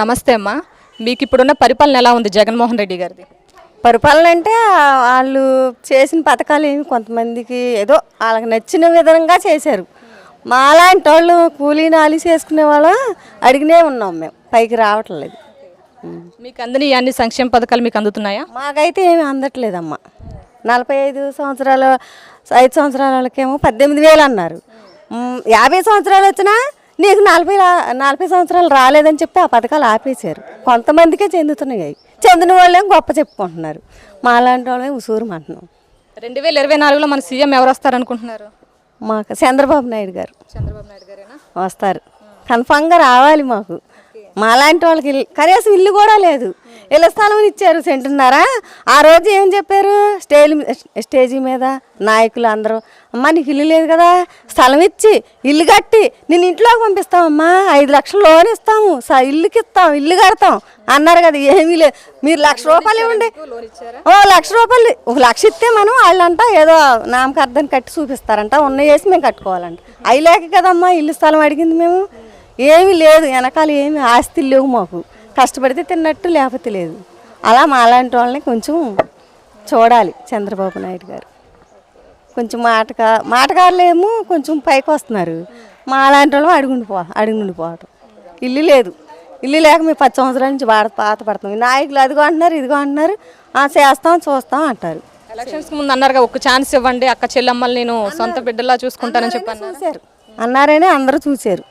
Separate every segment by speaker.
Speaker 1: నమస్తే అమ్మా. మీకు ఇప్పుడున్న పరిపాలన ఎలా ఉంది జగన్మోహన్ రెడ్డి గారిది?
Speaker 2: పరిపాలన అంటే వాళ్ళు చేసిన పథకాలు ఏమి కొంతమందికి ఏదో వాళ్ళకి నచ్చిన విధంగా చేశారు. మాలాంటి వాళ్ళు కూలీ నాలి చేసుకునే వాళ్ళం అడిగినే ఉన్నాం మేము. పైకి రావట్లేదు.
Speaker 1: మీకు అందని అన్ని సంక్షేమ పథకాలు మీకు అందుతున్నాయా?
Speaker 2: మాకైతే ఏమి అందట్లేదమ్మా. నలభై ఐదు సంవత్సరాలు ఐదు సంవత్సరాల వాళ్ళకేమో పద్దెనిమిది వేలు అన్నారు. యాభై సంవత్సరాలు వచ్చినా నీకు నలభై నలభై సంవత్సరాలు రాలేదని చెప్పి ఆ పథకాలు ఆపేశారు. కొంతమందికే చెందుతున్నాయి. చెందిన వాళ్ళేం గొప్ప చెప్పుకుంటున్నారు. మాలాంటి వాళ్ళే ఉసూరుమంటున్నాం
Speaker 1: రెండు వేల ఇరవై నాలుగులో మన సీఎం ఎవరు వస్తారనుకుంటున్నారు?
Speaker 2: మాకు చంద్రబాబు నాయుడు గారు.
Speaker 1: చంద్రబాబు నాయుడు గారేనా?
Speaker 2: వస్తారు. కన్ఫామ్గా రావాలి మాకు. మాలాంటి వాళ్ళకి కనీసం ఇల్లు కూడా లేదు. ఇళ్ళ స్థలం ఇచ్చారు సెంటున్నారా? ఆ రోజు ఏం చెప్పారు? స్టేజ్ స్టేజీ మీద నాయకులు అందరూ అమ్మా నీకు ఇల్లు లేదు కదా స్థలం ఇచ్చి ఇల్లు కట్టి నేను ఇంట్లోకి పంపిస్తామమ్మా ఐదు లక్షలు లోన్ ఇస్తాము స ఇల్లుకి ఇస్తాం ఇల్లు కడతాం. అన్నారు కదా ఏమీ లేదు మీరు లక్ష రూపాయలు ఇవ్వండి. ఓ లక్ష రూపాయలు ఒక లక్ష ఇస్తే మనం వాళ్ళంట ఏదో నామకార్థాన్ని కట్టి చూపిస్తారంట ఉన్న వేసి మేము కట్టుకోవాలంట. అవి లేక కదమ్మా ఇల్లు స్థలం అడిగింది మేము. ఏమీ లేదు వెనకాల ఏమి ఆస్తులు లేవు మాకు. కష్టపడితే తిన్నట్టు లేకపోతే లేదు. అలా మాలాంటి వాళ్ళని కొంచెం చూడాలి చంద్రబాబు నాయుడు గారు. కొంచెం మాటగా మాటగారులేమో కొంచెం పైకి వస్తున్నారు. మాలాంటి వాళ్ళు అడుగుండిపో అడుగుండిపోవటం ఇల్లు లేదు. ఇల్లు లేక మేము పది సంవత్సరాల నుంచి బాధ పాత పడుతున్నాం. ఈ నాయకులు అదిగో అంటున్నారు ఇదిగో అంటున్నారు "ఆ, చేస్తాం చూస్తాం అంటారు.
Speaker 1: ఎలక్షన్స్ ముందు అన్నారుగా ఒక ఛాన్స్ ఇవ్వండి అక్క చెల్లమ్మల్ని నేను సొంత బిడ్డలా చూసుకుంటానని చెప్పాను
Speaker 2: చూశారు. అన్నారని అందరూ చూశారు.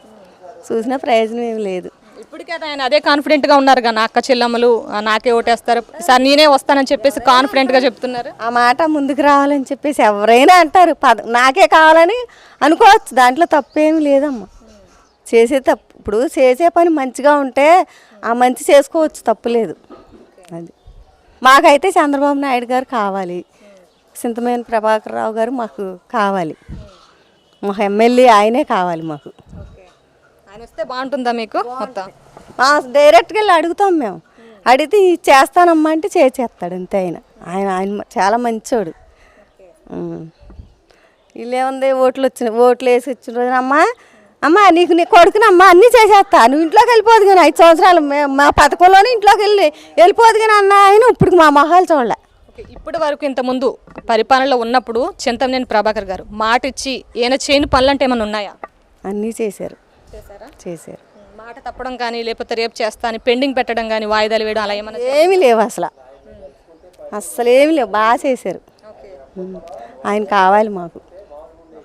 Speaker 2: చూసిన ప్రయోజనం ఏమి లేదు.
Speaker 1: ఇప్పటికైతే ఆయన అదే కాన్ఫిడెంట్గా ఉన్నారు నా అక్క చెల్లమ్మలు నాకే ఓటేస్తారు. సార్ నేనే వస్తానని చెప్పేసి కాన్ఫిడెంట్గా చెప్తున్నారు.
Speaker 2: ఆ మాట ముందుకు రావాలని చెప్పేసి ఎవరైనా అంటారు. పద నాకే కావాలని అనుకోవచ్చు. దాంట్లో తప్పేమీ లేదమ్మా. చేసే తప్పు ఇప్పుడు చేసే పని మంచిగా ఉంటే ఆ మంచి చేసుకోవచ్చు తప్పులేదు అది. మాకైతే చంద్రబాబు నాయుడు గారు కావాలి. సింతమేని ప్రభాకర్ రావు గారు మాకు కావాలి. మా ఎమ్మెల్యే ఆయనే కావాలి మాకు.
Speaker 1: ఆయన వస్తే బాగుంటుందా మీకు మొత్తం?
Speaker 2: డైరెక్ట్గా వెళ్ళి అడుగుతాం మేము. అడిగితే చేస్తానమ్మా అంటే చేసేస్తాడు అంతే ఆయన. ఆయన ఆయన చాలా మంచోడు. ఉమ్. వీళ్ళు ఏముంది ఓట్లు వచ్చిన ఓట్లు వేసి వచ్చిన రోజున అమ్మా అమ్మా నీకు నీ కొడుకునమ్మా అన్నీ చేసేస్తా. నువ్వు ఇంట్లోకి వెళ్ళిపోదు కానీ ఐదు సంవత్సరాలు మే- పథకంలోనే ఇంట్లోకి వెళ్ళి వెళ్ళిపోదు కానీ అన్న ఆయన ఇప్పుడు మా మొహాలు చూడలే.
Speaker 1: ఇప్పటి వరకు ఇంత ముందు పరిపాలనలో ఉన్నప్పుడు చింతమనేని ప్రభాకర్ గారు మాట ఇచ్చి ఈయన చేయని పనులు అంటే ఏమైనా ఉన్నాయా?
Speaker 2: అన్నీ చేశారు.
Speaker 1: చేశారా?
Speaker 2: చేశారు.
Speaker 1: మాట తప్పడం కానీ లేకపోతే రేపు చేస్తా అని పెండింగ్ పెట్టడం కానీ వాయిదాలు వేయడం అలా ఏమైనా
Speaker 2: ఏమీ లేవు అసలు. అస్సలు ఏమీ లేవు. బాగా చేశారు. ఆయన కావాలి మాకు.